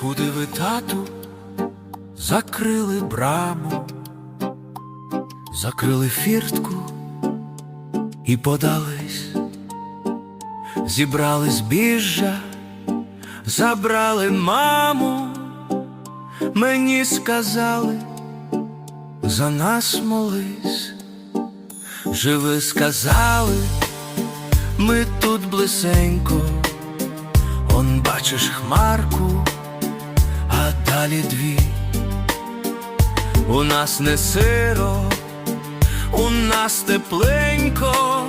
Куди ви тату закрили браму, закрили фіртку і подались, зібрали збіжжя, забрали маму, мені сказали, за нас молись, живи сказали, ми тут блисенько, он бачиш хмарку, далі дві. У нас не сиро, у нас тепленько,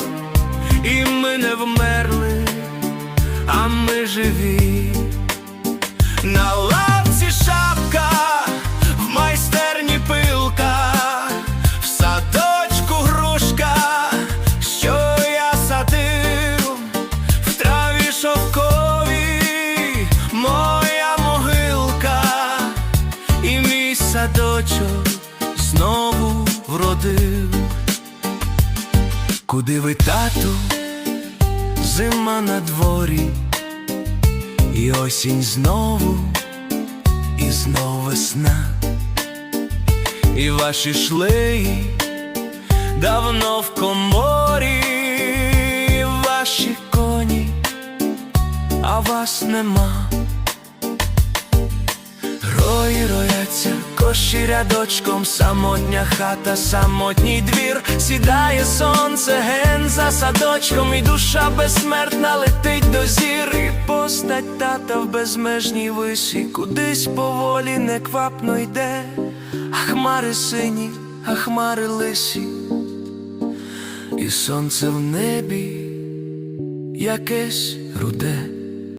і ми не вмерли, а ми живі. На садочок знову вродив. Куди ви, тату, зима на дворі, і осінь знову, і знов весна, і ваші шлеї давно в коморі, ваші коні, а вас нема. Рої рояться, коші рядочком, самотня хата, самотній двір, сідає сонце, ген за садочком, і душа безсмертна летить до зір, і постать тата в безмежній висі, кудись поволі неквапно йде, а хмари сині, а хмари лисі, і сонце в небі якесь руде.